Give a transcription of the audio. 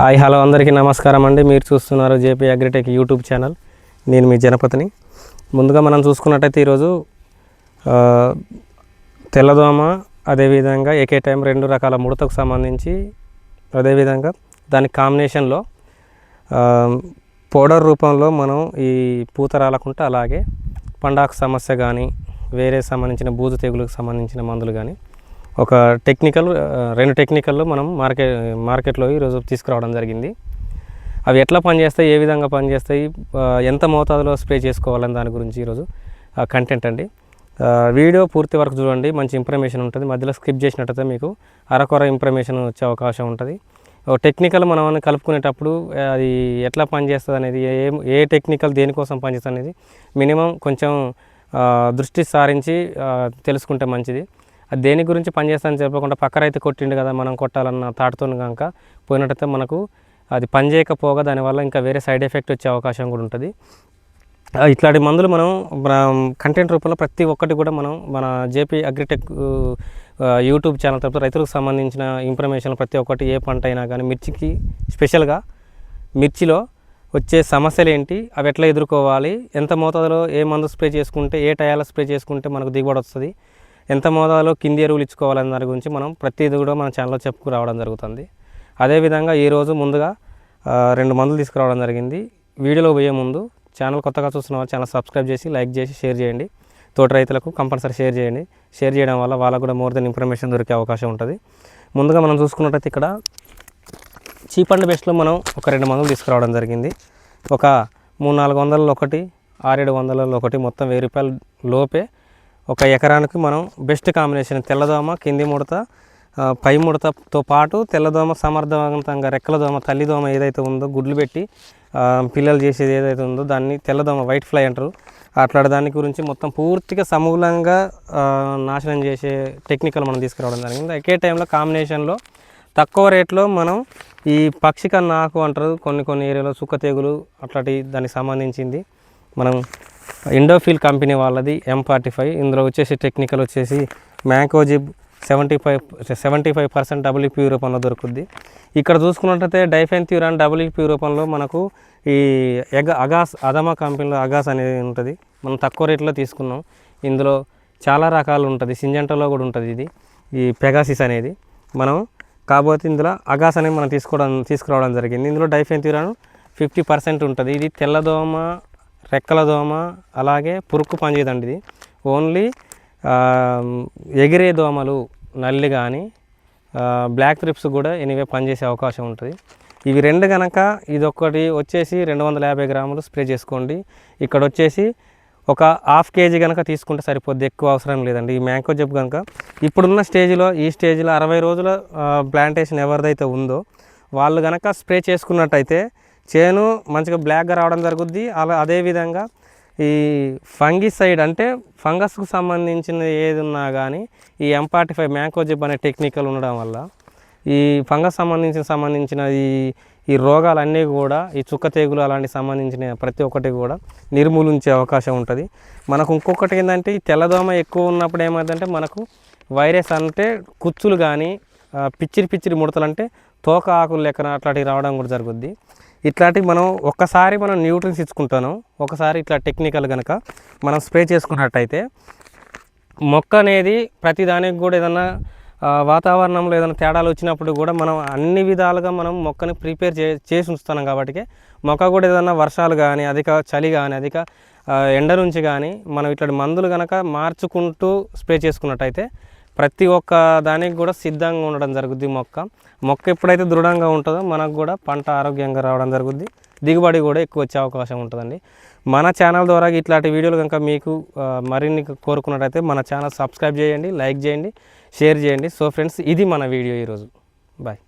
Hi hello అందరికీ నమస్కారం అండి. మీరు చూస్తున్నారు జేపీ అగ్రిటెక్ యూట్యూబ్ ఛానల్. నేను మీ జనపతిని. ముందుగా మనం చూసుకున్నట్టయితే ఈరోజు తెల్లదోమ అదేవిధంగా ఏకే టైం రెండు రకాల ముడతకు సంబంధించి అదేవిధంగా దాని కాంబినేషన్లో పౌడర్ రూపంలో మనం ఈ పూత రాలకుంటే అలాగే పండాకు సమస్య కానీ వేరే సంబంధించిన బూజు తెగులకు సంబంధించిన మందులు కానీ ఒక టెక్నికల్ రెండు టెక్నికల్లో మనం మార్కెట్ మార్కెట్లో ఈరోజు తీసుకురావడం జరిగింది. అవి ఎట్లా పనిచేస్తాయి ఏ విధంగా పనిచేస్తాయి ఎంత మోతాదులో స్ప్రే చేసుకోవాలని దాని గురించి ఈరోజు కంటెంట్ అండి. వీడియో పూర్తి వరకు చూడండి మంచి ఇన్ఫర్మేషన్ ఉంటుంది. మధ్యలో స్కిప్ చేసినట్టయితే మీకు అరకొర ఇన్ఫర్మేషన్ వచ్చే అవకాశం ఉంటుంది. టెక్నికల్ మనం కలుపుకునేటప్పుడు అది ఎట్లా పనిచేస్తుంది అనేది ఏ ఏ టెక్నికల్ దేనికోసం పనిచేస్తుంది అనేది మినిమం కొంచెం దృష్టి సారించి తెలుసుకుంటే మంచిది. అది దేని గురించి పనిచేస్తానని చెప్పకుండా పక్క రైతు కొట్టిండు కదా మనం కొట్టాలన్న తాటుతో కనుక పోయినట్టయితే మనకు అది పనిచేయకపోగా దానివల్ల ఇంకా వేరే సైడ్ ఎఫెక్ట్ వచ్చే అవకాశం కూడా ఉంటుంది. ఇట్లాంటి మందులు మనం కంటెంట్ రూపంలో ప్రతి ఒక్కటి కూడా మనం మన జేపీ అగ్రిటెక్ యూట్యూబ్ ఛానల్ తరపున రైతులకు సంబంధించిన ఇన్ఫర్మేషన్ ప్రతి ఒక్కటి ఏ పంట అయినా కానీ మిర్చికి స్పెషల్గా మిర్చిలో వచ్చే సమస్యలు ఏంటి అవి ఎట్లా ఎదుర్కోవాలి ఎంత మోతాదులో ఏ మందు స్ప్రే చేసుకుంటే ఏ టయాల స్ప్రే చేసుకుంటే మనకు దిగుబడి వస్తుంది ఎంత మోతాదులో కింది ఎరువులు ఇచ్చుకోవాలనే దాని గురించి మనం ప్రతిదీ కూడా మన ఛానల్లో చెప్పుకురావడం జరుగుతుంది. అదేవిధంగా ఈరోజు ముందుగా రెండు మందులు తీసుకురావడం జరిగింది. వీడియోలో పోయే ముందు ఛానల్ కొత్తగా చూస్తున్న వాళ్ళు ఛానల్ సబ్స్క్రైబ్ చేసి లైక్ చేసి షేర్ చేయండి. తోటి రైతులకు కంపల్సరీ షేర్ చేయండి. షేర్ చేయడం వల్ల వాళ్ళకు కూడా మోర్ దెన్ ఇన్ఫర్మేషన్ దొరికే అవకాశం ఉంటుంది. ముందుగా మనం చూసుకున్నట్టయితే ఇక్కడ చీప్ అండ్ బెస్ట్లో మనం ఒక రెండు మందులు తీసుకురావడం జరిగింది. ఒక మూడు నాలుగు వందలలో ఒకటి ఆరేడు వందలలో ఒకటి మొత్తం వెయ్యి రూపాయల లోపే ఒక ఎకరానికి మనం బెస్ట్ కాంబినేషన్ తెల్లదోమ కింది ముడత పై ముడతతో పాటు తెల్లదోమ సమర్థవంతంగా రెక్కల దోమ తల్లిదోమ ఏదైతే ఉందో గుడ్లు పెట్టి పిల్లలు చేసేది ఏదైతే ఉందో దాన్ని తెల్లదోమ వైట్ ఫ్లై అంటారు. అట్లాంటి దాని గురించి మొత్తం పూర్తిగా సమూలంగా నాశనం చేసే టెక్నికల్ మనం తీసుకురావడం జరిగింది. ఒకే టైంలో కాంబినేషన్లో తక్కువ రేట్లో మనం ఈ పక్షిక నాకు అంటారు. కొన్ని కొన్ని ఏరియాలో సుక్క తెగులు అట్లాంటి దానికి సంబంధించింది. మనం ఇండోఫిల్ కంపెనీ వాళ్ళది ఎం ఫార్టీ ఫైవ్ ఇందులో వచ్చేసి టెక్నికల్ వచ్చేసి mancozeb seventy five seventy five percent WP రూపంలో దొరుకుద్ది. ఇక్కడ చూసుకున్నట్టయితే డబ్ల్యూ డబ్ల్యూపీ రూపంలో మనకు ఈ ఎగ అగాస్ అదమా కంపెనీలో అగాస్ అనేది ఉంటుంది. మనం తక్కువ రేట్లో తీసుకున్నాం. ఇందులో చాలా రకాలు ఉంటుంది. సింజంటలో కూడా ఉంటుంది ఇది. ఈ పెగాసిస్ అనేది. మనం కాకపోతే ఇందులో అగాస్ అనేది మనం తీసుకోవడం తీసుకురావడం జరిగింది. ఇందులో డైఫెన్థ్యూరాన్ ఫిఫ్టీ పర్సెంట్ ఉంటుంది. ఇది తెల్లదోమ రెక్కల దోమ అలాగే పురుక్కు పనిచేయదండి ఇది ఓన్లీ ఎగిరే దోమలు నల్లి కానీ బ్లాక్ త్రిప్స్ కూడా ఎనీవే పనిచేసే అవకాశం ఉంటుంది. ఇవి రెండు కనుక ఇదొక్కటి వచ్చేసి రెండు వందల యాభై గ్రాములు స్ప్రే చేసుకోండి. ఇక్కడ వచ్చేసి ఒక హాఫ్ కేజీ కనుక తీసుకుంటే సరిపోద్ది ఎక్కువ అవసరం లేదండి. ఈ మ్యాంకో జబ్బు కనుక ఇప్పుడున్న స్టేజ్లో ఈ స్టేజ్లో అరవై రోజుల ప్లాంటేషన్ ఎవరిదైతే ఉందో వాళ్ళు కనుక స్ప్రే చేసుకున్నట్టయితే చేను మంచిగా బ్లాక్గా రావడం జరుగుద్ది. అలా అదేవిధంగా ఈ ఫంగిసైడ్ అంటే ఫంగస్కు సంబంధించిన ఏది ఉన్నా కానీ ఈ ఎంపార్టీ ఫైవ్ మ్యాంకోజిబ్ అనే టెక్నికల్ ఉండడం వల్ల ఈ ఫంగస్ సంబంధించిన సంబంధించిన ఈ ఈ రోగాలన్నీ కూడా ఈ చుక్క తెగులు అలాంటి సంబంధించిన ప్రతి ఒక్కటి కూడా నిర్మూలించే అవకాశం ఉంటుంది. మనకు ఇంకొకటి ఏంటంటే ఈ తెల్లదోమ ఎక్కువ ఉన్నప్పుడు ఏమవుతుందంటే మనకు వైరస్ అంటే కుచ్చులు కానీ పిచ్చిరి పిచ్చిరి ముడతలు అంటే తోక ఆకులు లెక్కన అట్లాంటివి రావడం కూడా జరుగుద్ది. ఇట్లాంటివి మనం ఒక్కసారి మనం న్యూట్రిన్స్ ఇచ్చుకుంటాను. ఒకసారి ఇట్లా టెక్నికల్ కనుక మనం స్ప్రే చేసుకున్నట్టయితే మొక్క అనేది ప్రతి దానికి కూడా ఏదైనా వాతావరణంలో ఏదైనా తేడాలు వచ్చినప్పుడు కూడా మనం అన్ని విధాలుగా మనం మొక్కని ప్రిపేర్ చే చేసి ఉంచుతున్నాం కాబట్టి మొక్క కూడా ఏదైనా వర్షాలు కానీ అధిక చలి కానీ అధిక ఎండ నుంచి కానీ మనం ఇట్లాంటి మందులు కనుక మార్చుకుంటూ స్ప్రే చేసుకున్నట్టయితే ప్రతి ఒక్క దానికి కూడా సిద్ధంగా ఉండడం జరుగుద్ది మొక్క. మొక్క ఎప్పుడైతే దృఢంగా ఉంటుందో మనకు కూడా పంట ఆరోగ్యంగా రావడం జరుగుద్ది. దిగుబడి కూడా ఎక్కువ వచ్చే అవకాశం ఉంటుందండి. మన ఛానల్ ద్వారా ఇట్లాంటి వీడియోలు కనుక మీకు మరిన్ని కోరుకున్నట్టయితే మన ఛానల్ సబ్స్క్రైబ్ చేయండి లైక్ చేయండి షేర్ చేయండి. సో ఫ్రెండ్స్ ఇది మన వీడియో ఈరోజు. బాయ్.